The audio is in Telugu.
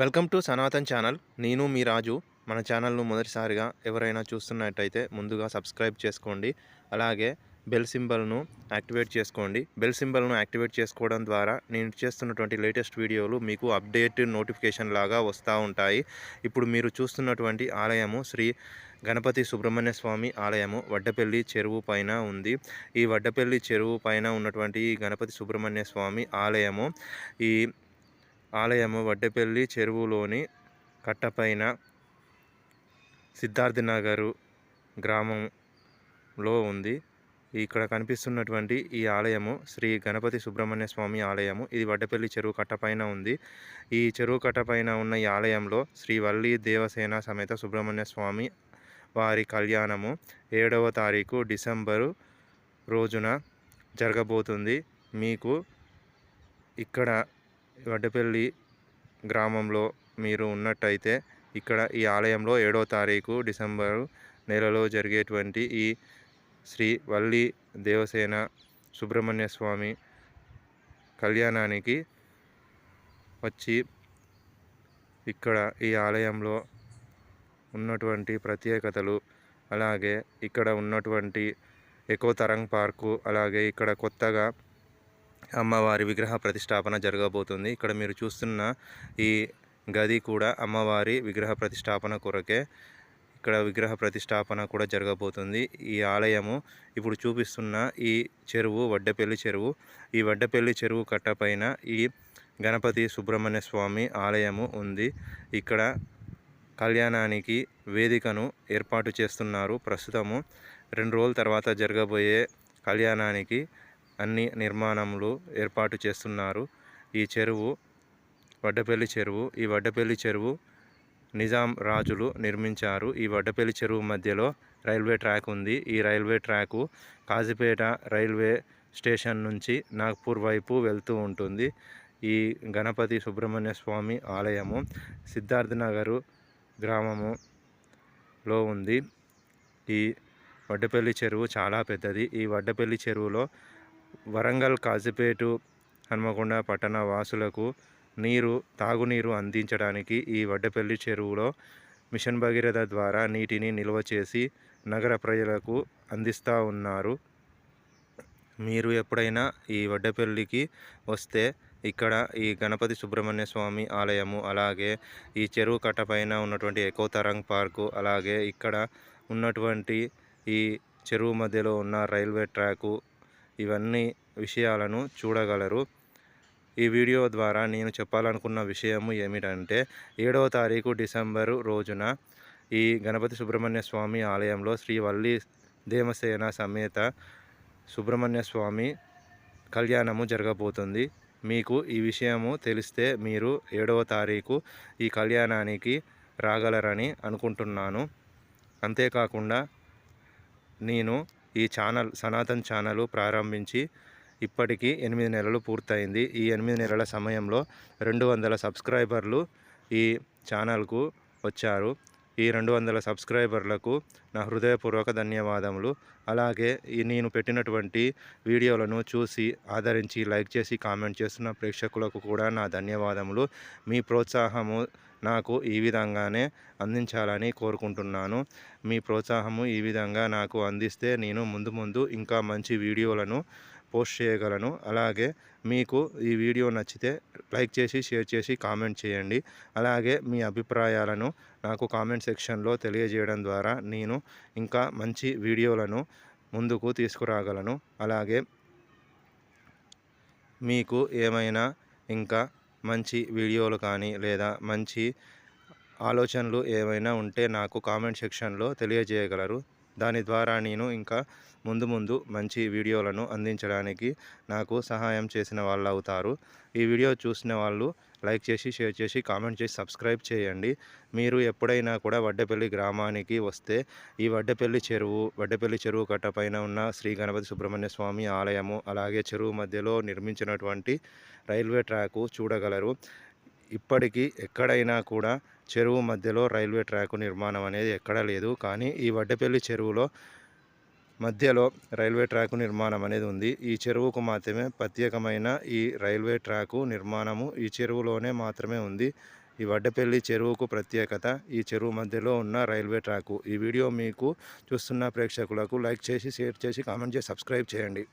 Welcome to Sanatan channel. నేను మీ రాజు. మన ఛానల్ను మొదటిసారిగా ఎవరైనా చూస్తున్నట్టయితే ముందుగా సబ్స్క్రైబ్ చేసుకోండి. అలాగే బెల్ సింబల్ను యాక్టివేట్ చేసుకోండి. బెల్ సింబల్ను యాక్టివేట్ చేసుకోవడం ద్వారా నేను చేస్తున్నటువంటి లేటెస్ట్ వీడియోలు మీకు అప్డేట్ నోటిఫికేషన్ లాగా వస్తూ ఉంటాయి. ఇప్పుడు మీరు చూస్తున్నటువంటి ఆలయము శ్రీ గణపతి సుబ్రహ్మణ్య స్వామి ఆలయము వడ్డపల్లి చెరువు పైన ఉంది. ఈ వడ్డపల్లి చెరువు పైన ఉన్నటువంటి ఈ గణపతి సుబ్రహ్మణ్య స్వామి ఆలయము ఈ ఆలయము వడ్డెపల్లి చెరువులోని కట్టపైన సిద్ధార్థనగరు గ్రామంలో ఉంది. ఇక్కడ కనిపిస్తున్నటువంటి ఈ ఆలయము శ్రీ గణపతి సుబ్రహ్మణ్య స్వామి ఆలయము. ఇది వడ్డపల్లి చెరువు కట్టపైన ఉంది. ఈ చెరువు కట్టపైన ఉన్న ఈ ఆలయంలో శ్రీ వల్లి దేవసేన సమేత సుబ్రహ్మణ్య స్వామి వారి కళ్యాణము ఏడవ తారీఖు డిసెంబరు రోజున జరగబోతుంది. మీకు ఇక్కడ వడ్డపల్లి గ్రామంలో మీరు ఉన్నట్టయితే ఇక్కడ ఈ ఆలయంలో ఏడో తారీఖు డిసెంబరు నెలలో జరిగేటువంటి ఈ శ్రీ వల్లి దేవసేన సుబ్రహ్మణ్య స్వామి కళ్యాణానికి వచ్చి ఇక్కడ ఈ ఆలయంలో ఉన్నటువంటి ప్రత్యేకతలు అలాగే ఇక్కడ ఉన్నటువంటి ఎకో తరంగ్ పార్కు అలాగే ఇక్కడ కొత్తగా అమ్మవారి విగ్రహ ప్రతిష్టాపన జరగబోతుంది. ఇక్కడ మీరు చూస్తున్న ఈ గది కూడా అమ్మవారి విగ్రహ ప్రతిష్టాపన కొరకే ఇక్కడ విగ్రహ ప్రతిష్టాపన కూడా జరగబోతుంది. ఈ ఆలయము ఇప్పుడు చూపిస్తున్న ఈ చెరువు వడ్డపల్లి చెరువు. ఈ వడ్డపల్లి చెరువు కట్టపైన ఈ గణపతి సుబ్రహ్మణ్య స్వామి ఆలయము ఉంది. ఇక్కడ కళ్యాణానికి వేదికను ఏర్పాటు చేస్తున్నారు. ప్రస్తుతము రెండు రోజుల తర్వాత జరగబోయే కళ్యాణానికి అన్ని నిర్మాణములు ఏర్పాటు చేస్తున్నారు. ఈ చెరువు వడ్డపల్లి చెరువు ఈ వడ్డపల్లి చెరువు నిజాం రాజులు నిర్మించారు. ఈ వడ్డపల్లి చెరువు మధ్యలో రైల్వే ట్రాక్ ఉంది. ఈ railway track Kazipet railway station నుంచి నాగ్పూర్ వైపు వెళ్తూ ఉంటుంది. ఈ గణపతి సుబ్రహ్మణ్య స్వామి ఆలయము సిద్ధార్థనగరు గ్రామములో ఉంది. ఈ వడ్డపల్లి చెరువు చాలా పెద్దది. ఈ వడ్డపల్లి చెరువులో వరంగల్ కాజీపేటు హన్మకొండ పట్టణ వాసులకు నీరు తాగునీరు అందించడానికి ఈ వడ్డపల్లి చెరువులో మిషన్ భగీరథ ద్వారా నీటిని నిల్వ చేసి నగర ప్రజలకు అందిస్తూ ఉన్నారు. మీరు ఎప్పుడైనా ఈ వడ్డపల్లికి వస్తే ఇక్కడ ఈ గణపతి సుబ్రహ్మణ్య స్వామి ఆలయము అలాగే ఈ చెరువు కట్ట పైన ఉన్నటువంటి ఎకో తరంగ్ పార్కు అలాగే ఇక్కడ ఉన్నటువంటి ఈ చెరువు మధ్యలో ఉన్న రైల్వే ట్రాకు ఇవన్నీ విషయాలను చూడగలరు. ఈ వీడియో ద్వారా నేను చెప్పాలనుకున్న విషయము ఏమిటంటే ఏడవ తారీఖు డిసెంబరు రోజున ఈ గణపతి సుబ్రహ్మణ్య స్వామి ఆలయంలో శ్రీ వల్లి దేవసేన సమేత సుబ్రహ్మణ్య స్వామి కళ్యాణము జరగబోతుంది. మీకు ఈ విషయము తెలిస్తే మీరు ఏడవ తారీఖు ఈ కళ్యాణానికి రాగలరని అనుకుంటున్నాను. అంతేకాకుండా నేను ఈ ఛానల్ సనాతన్ ఛానల్ ప్రారంభించి ఇప్పటికీ ఎనిమిది నెలలు పూర్తయింది. ఈ ఎనిమిది నెలల సమయంలో రెండు వందల సబ్స్క్రైబర్లు ఈ ఛానల్కు వచ్చారు. ఈ రెండు వందల సబ్స్క్రైబర్లకు నా హృదయపూర్వక ధన్యవాదములు. అలాగే ఈ నేను పెట్టినటువంటి వీడియోలను చూసి ఆదరించి లైక్ చేసి కామెంట్ చేస్తున్న ప్రేక్షకులకు కూడా నా ధన్యవాదములు. మీ ప్రోత్సాహము నాకు ఈ విధంగానే అందించాలని కోరుకుంటున్నాను. మీ ప్రోత్సాహము ఈ విధంగా నాకు అందిస్తే నేను ముందు ముందు ఇంకా మంచి వీడియోలను పోస్ట్ చేయగలను. అలాగే మీకు ఈ వీడియో నచ్చితే లైక్ చేసి షేర్ చేసి కామెంట్ చేయండి. అలాగే మీ అభిప్రాయాలను నాకు కామెంట్ సెక్షన్లో తెలియజేయడం ద్వారా నేను ఇంకా మంచి వీడియోలను ముందుకు తీసుకురాగలను. అలాగే మీకు ఏమైనా ఇంకా మంచి వీడియోలు కానీ లేదా మంచి ఆలోచనలు ఏమైనా ఉంటే నాకు కామెంట్ సెక్షన్లో తెలియజేయగలరు. దాని ద్వారా నేను ఇంకా ముందు ముందు మంచి వీడియోలను అందించడానికి నాకు సహాయం చేసిన వాళ్ళు అవుతారు ఈ వీడియో చూసిన వాళ్ళు లైక్ చేసి షేర్ చేసి కామెంట్ చేసి సబ్స్క్రైబ్ చేయండి. మీరు ఎప్పుడైనా కూడా వడ్డపల్లి గ్రామానికి వస్తే ఈ వడ్డపల్లి చెరువు వడ్డపల్లి చెరువు కట్ట పైన ఉన్న శ్రీ గణపతి సుబ్రహ్మణ్య స్వామి ఆలయము అలాగే చెరువు మధ్యలో నిర్మించినటువంటి రైల్వే ట్రాకు చూడగలరు. ఇప్పటికీ ఎక్కడైనా కూడా చెరువు మధ్యలో రైల్వే ట్రాక్ నిర్మాణం అనేది ఎక్కడా లేదు. కానీ ఈ వడ్డపల్లి చెరువులో మధ్యలో రైల్వే ట్రాక్ నిర్మాణం అనేది ఉంది. ఈ చెరువుకు మాత్రమే ప్రత్యేకమైన ఈ రైల్వే ట్రాకు నిర్మాణము ఈ చెరువులోనే మాత్రమే ఉంది. ఈ వడ్డపల్లి చెరువుకు ప్రత్యేకత ఈ చెరువు మధ్యలో ఉన్న రైల్వే ట్రాకు. ఈ వీడియో మీకు చూస్తున్న ప్రేక్షకులకు లైక్ చేసి షేర్ చేసి కామెంట్ చేసి సబ్స్క్రైబ్ చేయండి.